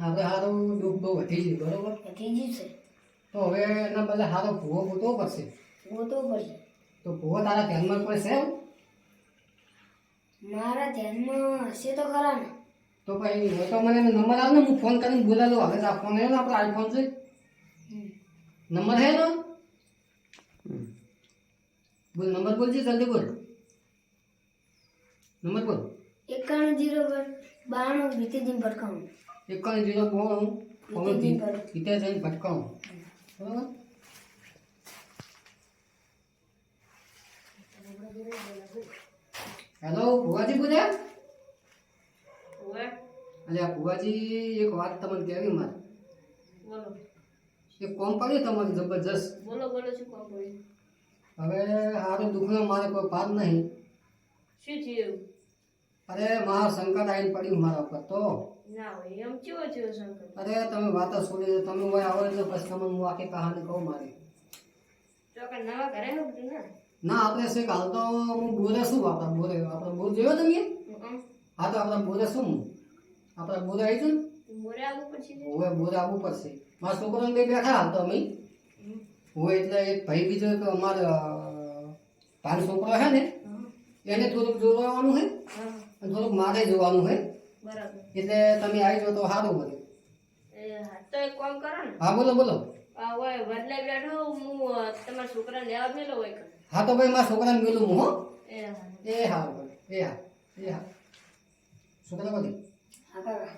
આપણે સારું દુઃખ બહુ વધી ગયું બરોબર? વધી ગયું છે. તો હવે એના બદલે સારો ભૂવો ગોતવો પડશે. ગોતવો પડશે. તો ભૂવો તારા ધ્યાનમાં કોઈ છે મારા ધ્યાનમાં હશે તો ખરા ને. તો પછી હવે તો મને નંબર આવે ને હું ફોન કરીને બોલા લઉં હવે તો આ ફોન હે ને આપણો આઈફોન છે? નંબર હે ને બોલ નંબર બોલજી જલ્દી બોલ. નંબર બોલ. એકાણું જીરો બાણું જીમ ભટકાણું એકાવન જીરો બોણું ભીતેજી જીતે જઈને ભટકાવું. હેલો ભુવાજી બોલ્યા અરે આ ભુવાજી એક વાત તમને કહેવી મારે. બોલો. એક કોમ પડ્યું તમારે જબરજસ્ત. બોલો બોલો શું કોમ પડ્યું હવે હારું દુઃખનો મારે કોઈ પાર નહીં. શું થયું? અરે મારા સંકટ આવીને પડ્યું મારા ઉપર તો. અરે તમે વાતો છોડી દો તમે હોય આવો એટલે પછી તમે હું આખી કહાની કહું મારી. હો ના આપણે શું હાલ તો હું બોરે શું આપણા બોરે આપણે બોર જોયો તમે? હા તો આપણા બોરે શું? આપણા બોરે આવી છું હવે બોરે આવવું પડશે. મારા છોકરાને બે બેઠા હાલ તો અમે. હું હોય એટલે એક ભાઈ બીજો એક અમારા ભાઈ છોકરો છે ને એને થોડુંક જોવાનું છે. હા થોડુંક મારે જોવાનું હોય. બરાબર. એટલે તમે આવી જાઓ તો સારું બધું એ હા તો એક કામ કરો ને. હા બોલો બોલો. આ હોય વડલે બેઠો હું તમારા છોકરાને લેવા મેલો હોય હા તો ભાઈ મારા છોકરાને મેલું હું હો. એ હા. એ હા એ હા છોકરા બોલી હા કાકા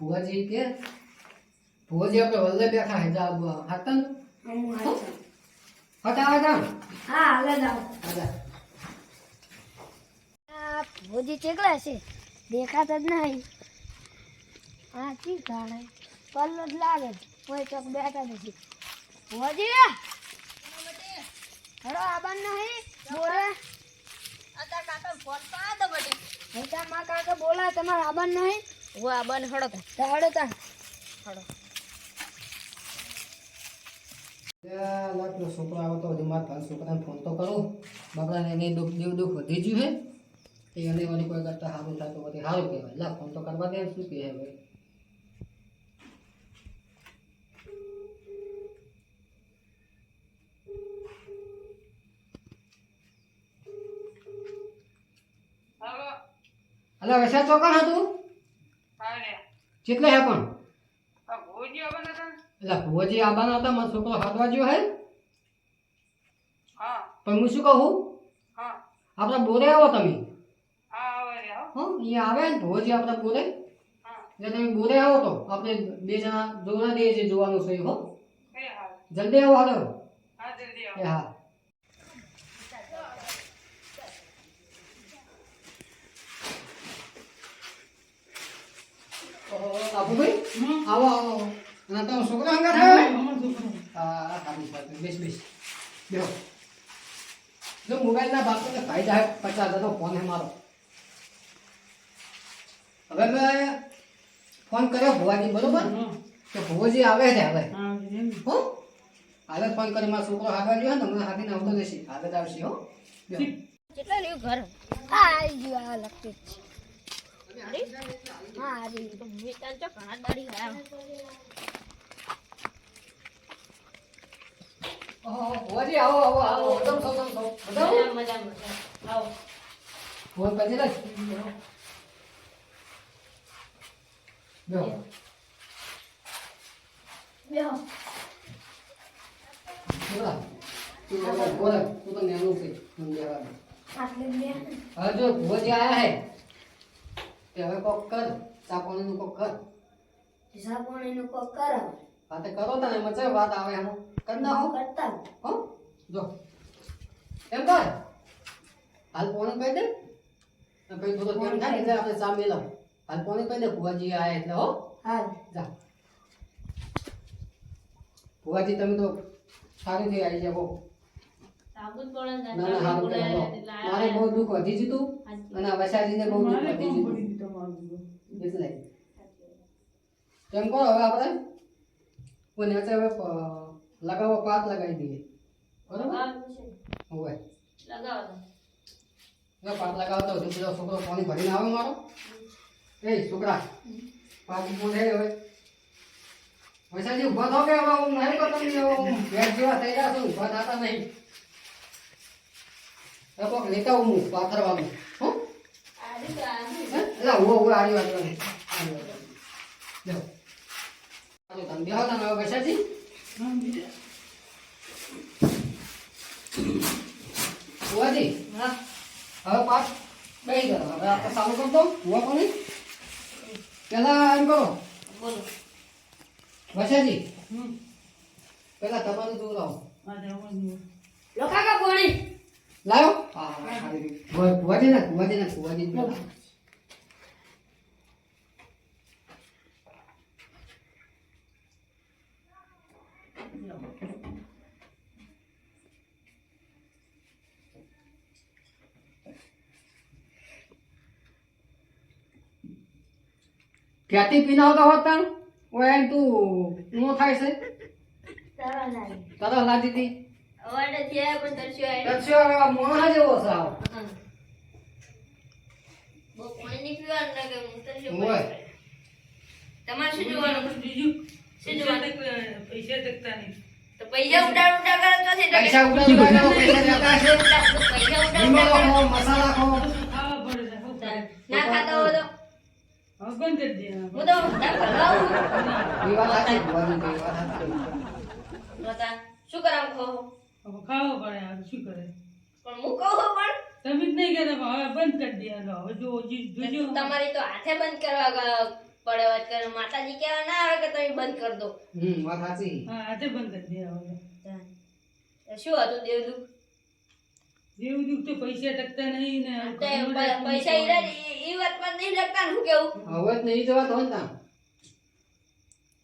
ભુવાજી કે ભુવાજી આપણે વડલે બેઠા હે જા હાતન હા. હતા હતા હા હાલે જાઓ હતા આ ભોજી ચેકલા છે. દેખાતા જ નહીં. હા ચી જાણે પલ્લો જ લાગે. કોઈ ચોક બેઠા નથી. હોજી. હરો આબાન નહીં. બોરે હૈતા માં કાકા બોલા તમારે આબાન નહીં? હું આ બન હળો તા. તો હેડો તા. છોકરો આવતો હજી મારા છોકરાને ફોન તો કરું. બાપડાને એની દુઃખ દેવ દુઃખ વધી ગયું હે એ એને વળી કોઈ કરતા સારું થાય તો વળી સારું કહેવાય. લા ફોન તો કરવા દે શું કહે ભાઈ? અલા વૈસા ચોકણ હતું કેટલે હે પણ? એટલે ભુવજી આવવાના હતા મારો છોકરો હાથવા ગયો હે? પણ હું શું કહું? આપણા બોરે આવો તમે. હો અહીંયા આવે ને ભુવાજી આપણે બોલે એટલે તમે બોલે આવો તો આપણે બે જણા જોવા દઈએ છીએ જોવાનું છે હો. જલ્દી આવો હાલો. એ હા. ઓહો, બાપુભાઈ? આવો આવો અને તમે છોકરા હા બેસ બેસ. બેહો. જો મોબાઈલના બાપને ફાયદા હે પચાસ હજારનો ફોન હે મારો. હવે મેં ફોન કર્યો ભુવાજી બરોબર? કે ભુવાજી આવે છે હવે. હો હાલે ફોન કરી મારો છોકરો હાથવા ગયો ને હમણાં હાથીને આવતો જશે હાથે જ આવશે હો. કેટલા લેવું ઘર? હા આવી ગયું આ લગતી છે. હા આવી તો મેં ચો ઘણા દાડી ગયા ભુવાજી આવો આવો આવો. સૌ સૌ સૌ બધા મજા મજા આવો. કરી લે બેહો બેહો બોલા તું બોલ બોલ તું તો નેનું છે તું બેહવા દે હવે જો ભુવાજી આયા હે તે હવે કોક કર ચા પાણીનું કોક કર હિસાબ પાણીનું કોક કરાવો વાતે કરો તને મજા વાત આવે એમાં કર નાખો કરતા હો જો એમ કર હાલ ફોન કહી દે ને પછી થોડો ટાઈમ થાય એટલે આપણે ચા મેલાવ હાલ પોણી કહીને ભુવાજી આયા એટલે હો? હાલ જા. ભુવાજી તમે તો સારી થઈ આવી કહેવાય. મારે બહુ દુઃખ વધી જતું અને વસાજીને બહુ દુઃખ વધી જતું એટલે. કેમ કહો હવે આપણે? કોઈ નેચે હવે લગાવો પાત લગાવી દઈએ. બરોબર? હોય લગાવો પાત લગાવતો પેલો છોકરો પાણી ભરીને આવે મારો? એ છોકરા પાછી બોલે હવે. વૈશાજી ઊભા થો કે હવે હું નહીં કરતો હું ભેંસ જેવા થઈ ગયા છું ઊભા થતા નહીં. કોક લેતા આવું હું પાથરવાનું. હો? હે? એટલે ઊભો ઊભો આડી વાત કરો. આડી વાત કરો. લ્યો. આ તો તમે બેહો તમે હવે બુઆજી હવે પાસ બેહી ગયો હવે આપણે ચાલુ કરતો બુઆ કોની? પેલા એમ કરો બોલો. વૈશાજી પેલા તમારું દૂર આવો. લોકા કા પાણી. લાવો ભુવાજી ના ભુવાજી ના પેલા. ક્યાંથી પીના આવતા હોત તાણ? ઓ એમ તું નો થાય છે? તારા લાગે લાદી હતી. તરસ્યો હવે મોણા જેવો છે આવો. નહીં. તમારે શું જોવાનું? શું જોવાનું? તો પૈસા ઉડાડ ઉડાડ કરો તો પૈસા ઉડાડ ઉડાડ પૈસા જતા છે. પૈસા ઉડાડ ઉડાડ મસાલા ખો ના ખાતા હોય તો હું. કરી સાચી જોતા શું કરાવ ખો ખાવો પડે હવે શું કરે? પણ હું કહું પણ. તમે જ નહીં કહેતા હવે બંધ કરી દેવાનો હવે જો જોજો. તમારી તો હાથે બંધ કરવા પડે વાત કરે. માતાજી કહેવા ના આવે કે તમે બંધ કરી દો. હમ વાત સાચી. હા આજે બંધ કરી તો શું હતું દેવદુખ જેવું દુઃખ તો પૈસા ટકતા નહીં ને પૈસા ઈરા ઈ વાતમાં નહીં લગતા હું કેવું? હવે જ નહીં જવા તો ને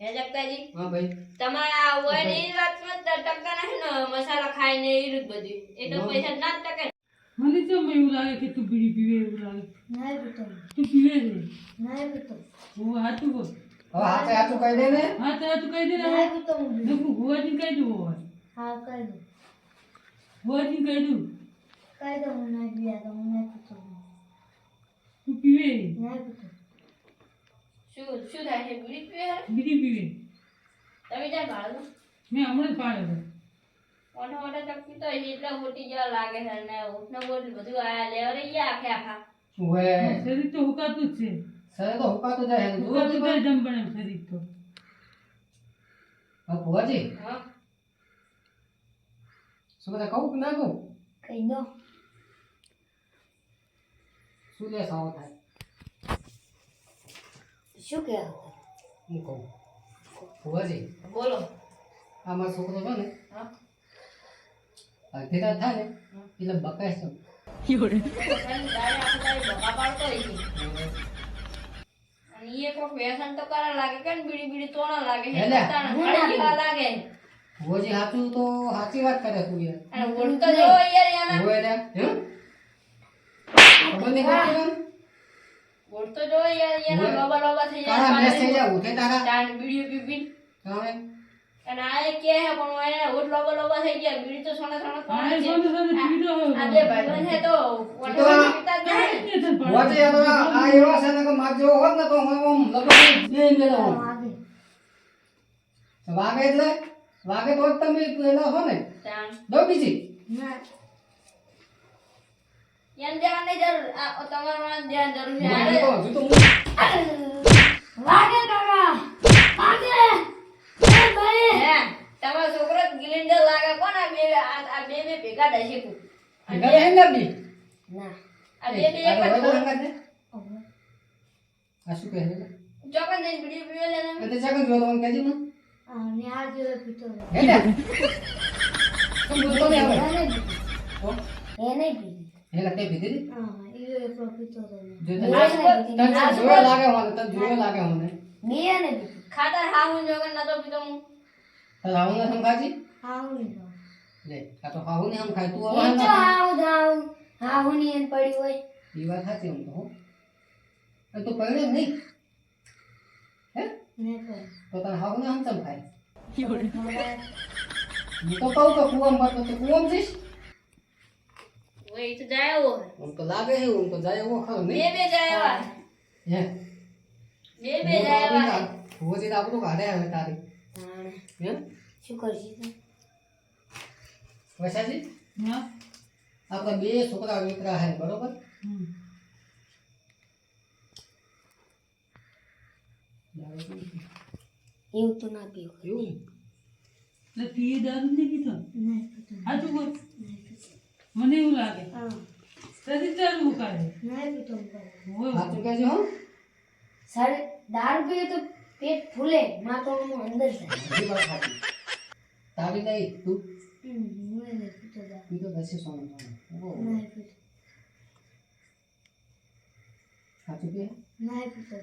હે જગતાજી? હા ભાઈ. તમારા હોય ને ઈ વાત પર ટકતા નહીં ને મસાલા ખાય ને ઈ રૂત બધી. એ તો પૈસા ના ટકે. મને તો એવું લાગે કે તું બીડી પીવે એવું લાગે. ના પીતો તું પીવે ને ના પીતો હું હાથું બોલ? હવે હાથે હાથું કહી દે ને. હા તો હાથું કહી દે ને. હું ભુવાજી કહી દઉં હા કહી દો ભુવાજી કહી દઉં. કહી દો હું નહીં પીયા તો હું નહીં પીતો તું પીવે નહીં પીતો શું શું થાય છે બીડી પીવે બીડી પીવે તમે જ્યાં ભાડું મેં હમણાં જ પાડ્યો મોટા મોટા ચક્કી તો એટલા મોટી જેવા લાગે છે ને ઉઠને બોટ બધું આયા લેવરે ગયા આખે આખા હવે શરીર તો હુકાતું જ છે સર તો હુકાતું જાય છે. હુકાતું જાય જમ બને શરીર તો હા ભુવાજી હા શું બધા કહું કે ના કહું કહી દો શું લે સાવ થાય શું કે હું કહું? ભુવાજી બોલો. આમાં છોકરો છે ને હા. અડધી થાય ને એટલે બકાય છે સાચું તો સાચી વાત કરે તું યાર. ઓળખતો જો યાર એના હોય ને હે ખબર નહીં પડતી એમ? ઓળખતો જો યાર એના લોબા લોબા થઈ તારા મેસ થઈ જાય જાય તારા? તાણ બીડીઓ પી પી અને આ કે હે પણ એને ઓટ લોબા લોબા થઈ ગયા બીડી તો સોના સોના હા છે. સોને સોને પીધો આ બે ભાઈબંધ છે તો ઓટ પીતા જ નહીં. ભુવાજી તો આ આ એવા છે ને કે માર જેવો હોત ને તો હું આમ લગભગ બે મેળો વાગે. વાગે એટલે? વાગે તો જ તમે પેલા હો ને. દો બીજી. ના. ધ્યાન નહીં જરૂર આ તમારા ધ્યાન જરૂર છે આને- તો હજુ તો હું વાગે કાકા વાગે એ ભાઈ હે તમારો છોકરો ગિલિન્ડર લાગે કોણ આ બે આ બે બે ભેગા દઈ શકું ભેગા. ના આ બે એક જ આ શું કહે છે? ચોકન જઈને મને આ પીતો હે ને? બોલતો. નહીં. હે લા, તે પીધી જોયો લાગે મને, તને જોયો લાગે મને. બે એને ખાતર હા જોગન નતો પીતો હું તારે ને સમખાજી? હા હું નહીં ખાઉં. લે, આ તો હાવું ને સમખાય. તું હવે તો ના- હાવ હાવ હાવની એને પડી હોય ઈ વાત સાચી તો, હો. અને તું પરણે નહીં. હે? તો તને હાવું ને આમ સમખાય. મારા હું તો કહું તો કૂવામાં તો તું કૂવામાં જઈશ? તો હે. આમ તો લાગે છે એવું, આમ તો જાય એવો ખરો બે નહીં. બે જાય એવા હે. હે? બે બે જાય એવા હે. ભુવાજી તો આપણું કાઢે હવે તારી. તાણે હે શું કરશી તું વસાજી હા આપણા બે છોકરા દીકરા હે બરોબર હમ. એવું તો ના પીવું એવું એટલે તું એ દારૂ નહીં પીતો નહીં સાચું બોલ મને એવું લાગે. તેથી તદી મુકાય નહીં હોય. સાચું કહેજો હો. સારે દારૂ પીએ તો પેટ ફૂલે માથાનું અંદર જાય. બધી વાત તારી નહીં તું? હું પીતો તું તો દસે સોનું સોનું સાચું કે? નહીં પીતો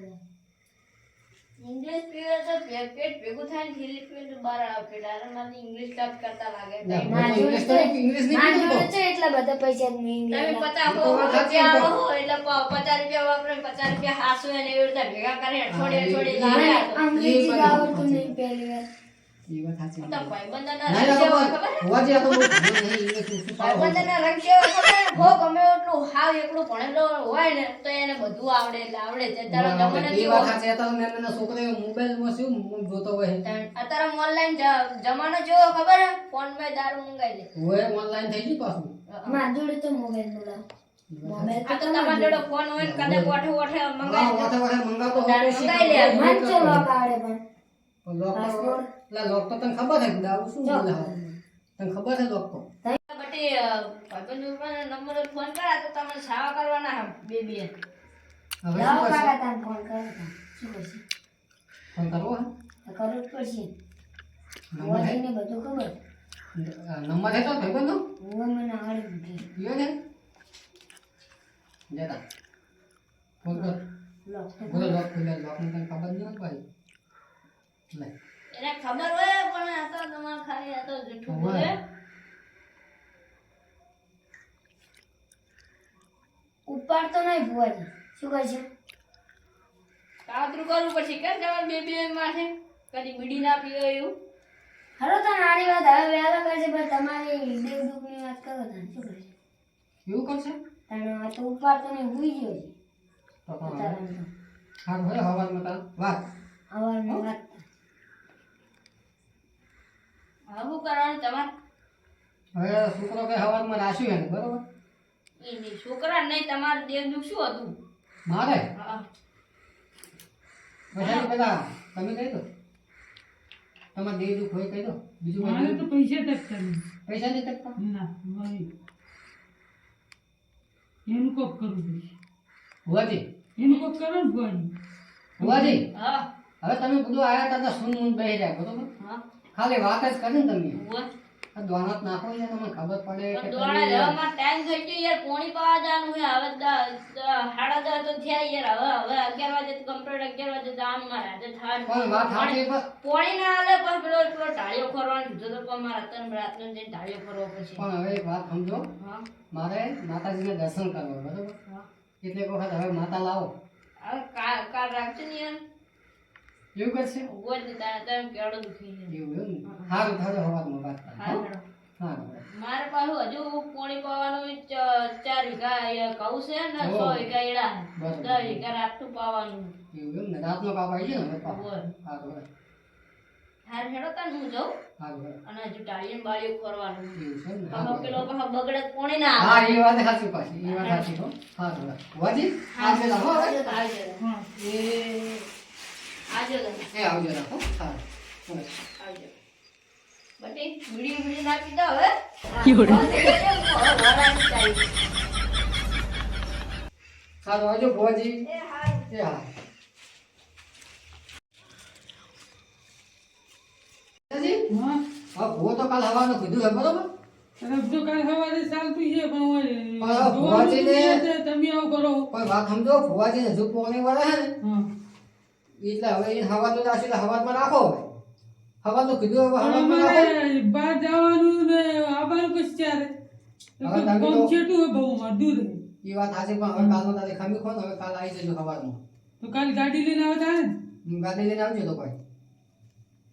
ઇંગ્લિશ પીવે તો પેટ ભેગું થાય ને ખીલી પીવે તો બહાર આવે. પેટ આરામમાંથી ઇંગ્લિશ ટપ કરતા લાગે. ના, તમે ઇંગ્લિશ તો ઇંગ્લિશ નહીં મારા કીધું એટલા બધા પૈસા તમે ઇંગ્લિશ પચાસ એ તો વાત રૂપિયા. આવો એટલે પ- પચાસ રૂપિયા વાપરે પચાસ રૂપિયા હાસુ એને એવી રીતે ભેગા કરે અઠવાડિયે હા, અઠવાડિયે લાવે. અંગ્રેજી આવડતું નહીં પહેલી વાર. એ વાત સાચી તો ભાઈબંધોના રંગ કેવો ખબર? હોવાજી આ તો બહુ ભણ્યો નહીં, ઇંગ્લિશ ઓછું સારું હોય. ભાઈબંધોના રંગ કેવો ખબર? ભો ગમે એટલું હાવ એકલું ભણેલો હોય ને તો એને બધું આવડે એટલે આવડે છે. તારો ના, એ વાત સાચી. અત્યારે મેં મને છોકરીઓ મોબાઈલમાં શું જોતો હોય? અત્યારે ઓનલાઈન જમાનો જેવો ખબર? હે ફોનમાં દારૂ મંગાઈ લે. હોય ઓનલાઈન થઈ ગઈ પાછું? મારા જોડે તો મોબાઈલ મોબાઈલ તો તમારા જોડે ફોન હોય ને કદાચ કોઠે કોઠે મંગાઈ મંગાવતો હોય મંગાઈ લે. મન ચલો. આવડે પણ. લોક તો-? લોક તને ખબર છે આવું શું બોલે તને ખબર છે લોક તો? બટી ભાઈબંધ ઉપર નંબર ફોન કરા તો તમને સાવા કરવાના બે બે. હવે શું કાકા તાન ફોન કરો શું કરશે? ફોન કરવો હે? કરવું જ પડશે. નંબર હે? ને બધું ખબર? નંબર હે તો ભાઈબંધનો? હું મને આવડે બુદ્ધિ લ્યો ને. જતા. ફોન કર. લોક તો બોલો લોક ખુલે લોકને તને ખબર નહીં હોય. ભાઈ એને ખબર હોય પણ આ તો તમારે ખાલી આ તો જૂઠું બોલે. ઉપાડ તો નહીં ભુવાજી. શું કરશે કાતરું કરવું પછી કેમ તમારે બે બે માથે કદી બીડી ના પીવો એવું? હલો તને આની વાત હવે વહેલા કરશે પણ તમારી દેવ દુઃખની વાત કરો તને શું કરશે એવું કરશે? તને આ તો ઉપાડ તો નહીં ભૂઈ ગયો છે. તો પણ હવે? ઉતારાને તો. સારું હે હવારમાં તાર વાત. અવારની વાત હવે શું કરવાનું તમારે. હવે છોકરો કઈ હવારમાં રાખ્યું એને બરોબર? એ છોકરા નહીં તમારે દેવ દુઃખ શું હતું? મારે? હા. બધા પેલા તમે કહી દો. તમારે દેવ દુઃખ હોય કહી દો. બીજું મારે તો પૈસા નહીં. પૈસા નહીં તકતા ના મારે. એનું કોક કરવું પડશે. ભુવાજી? એનું કોક કરો ને ભુવાજી. ભુવાજી? હા. હવે તમે બધું આવ્યા તા સુન મુન બેહી રહ્યા બરોબર? હા. ખાલી વાત જ કરી ને તમે. ઉવ્વ. નાખો છે તમને ખબર પડે કે તમે ટાઈમ થઈ ગયો યાર પોણી પાવા જવાનું છે. હવે સાડા દસ તો થયા યાર. હવે હવે અગિયાર વાગે કમ્પ્લીટ અગિયાર વાગે જવાનું મારે આજે થાય પણ વાત સાચી પોણી ના આલે પણ પેલો પેલો ઢાળિયો ખોરવાનો કીધું તો પણ મારા અત્યારે રાત્રે જઈને ઢાળિયો ખોરવો પછી પણ હવે એક વાત સમજો. મારે માતાજીને દર્શન કરવા બરોબર? કેટલીક એટલે વખત હવે માતા લાવો. હવે કાલ કાલ રાખજો ને યાર. એવું કરશે? એવું? સારું થાજો હવારમાં વાત કરો. હા. મારે પાછું હજુ પોણી પાવાનું ચાર વીઘા કહું છે ને છ સો વીઘા એડા. દસ વીઘા રાતનું પાવાનું. એવું એમ ને? રાતનો કાપ આવી જાય ને હવે હવે. હાર હેડો તા હું જાઉં. અને હજુ ટાળીએ બાળી કરવાનું સારું પેલો પાછો બગડે પોણી ના હા એ વાત સાચી પાછી એ વાત સાચી હો. હા હવે. હવે. આવજો તો. હા એ. આવજો તો. એ આવજો રાખો હા. બટી બીડી બીડી નાખી દો હવે. હવે સારું એ. એ હા. હા તો કાલ હવાનું કીધું હે બરોબર? તરફ કાલ સવારે ચાલતું છે પણ ભુવાજીને- તમે આવું કરો. પણ વાત સમજો ભુવાજી હજુ પોણી વાળા હે. એટલે હવે એ હવાનું રાખ્યું એટલે હવારમાં રાખો હવે. કીધું હવે પણ હવારમાં રાખો અમારે બહાર જવાનું ને આવવાનું ચારે હવે કોમ તો- છેટું હે બહુ માર દૂર એ વાત સાચી પણ હવે કાલ તારે ખમી ખોન હવે કાલ આવી જજો હવારમાં તો કાલ ગાડી લઈને આવતા હે ગાડી લઈને આવજો તો કોઈ.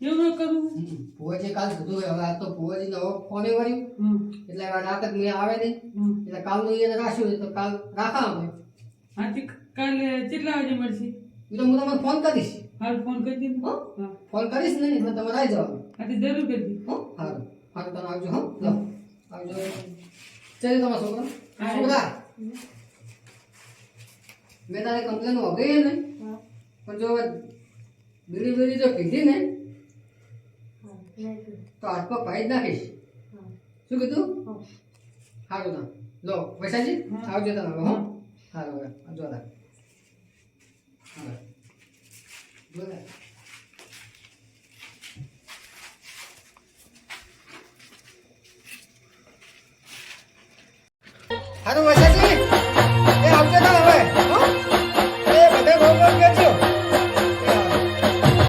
એવું હમ. ભુવાજી કાલ કીધું હવે આ તો ભુવાજીને નવો ફોને વર્યું એટલે હવે નાટક મેં આવે નહીં. એટલે કાલનું એને રાખ્યું તો કાલ રાખા અમે આથી કાલે કેટલા વાગે મળશે? એ તો હું તમને ફોન કરીશ. હાલ ફોન કરી દીધો હો હા? ફોન કરીશ ને એટલે તમારે આવી જવાનું. હા જરૂર કરી દીધો હો? સારું સારું તમે આવજો હો. લો. આવજો. ચાલો તમારા છોકરા. છોકરા. મેં તારે કમ્પ્લેન વગઈ ને પણ જો હવે બીડી બીડી જો પીધી ને તો હાથમાં પાઈ જ નાખીશ. શું કીધું? સારું ના લો વૈશાલી આવજો તમે હો. સારું હવે. આવજો બોલાય હારું વસાજી. એ આવજો તો હવે.